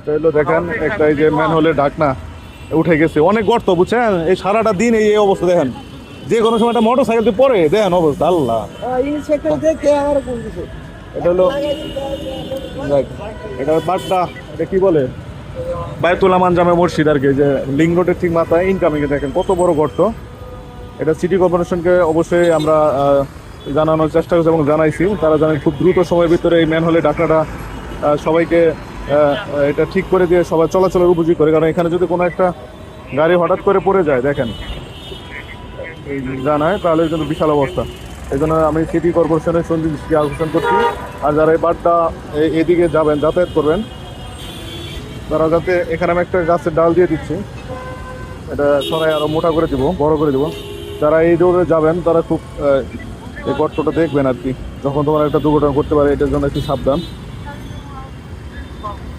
এটা হলো দেখেন, একটা এই যে ম্যান হলে ঢাকনা উঠে গেছে। অনেক গর্ত, বুঝছেন? এই সারাটা দিন এই অবস্থা, দেখেন। যে কোনো সময় একটা মোটর সাইকেল পরে দেখেন অবস্থা, আল্লাহ। এটা হলো এটা বাটটা এটা কি বলে? বায়তুল আমান জামে মসজিদ আর কি যে লিং রোডের ঠিক মাথায় ইনকামিং দেখেন, কত বড় গর্ত। এটা সিটি কর্পোরেশনকে অবশ্যই আমরা জানানোর চেষ্টা করছি এবং জানাইছি। তারা জানেন খুব দ্রুত সময়ের ভিতরে এই ম্যান হলে ডাকনাটা সবাইকে এটা ঠিক করে দিয়ে সবাই চলাচলের উপযোগী করে, কারণ এখানে যদি কোনো একটা গাড়ি হঠাৎ করে পড়ে যায়, দেখেন। জানায় তাহলে কিন্তু বিশাল অবস্থা। এই জন্য আমি সিটি কর্পোরেশনের সঞ্জিত আকর্ষণ করছি, আর যারা এই বারটা এদিকে যাবেন, যাতায়াত করবেন, তারা যাতে এখানে আমি একটা গাছের ডাল দিয়ে দিচ্ছি। এটা সবাই আরও মোটা করে দিব, বড় করে দিব। যারা এই রোডে যাবেন, তারা খুব এই গর্তটা দেখবেন আর কি। যখন তোমার একটা দুর্ঘটনা করতে পারে, এটার জন্য একটু সাবধান। 光。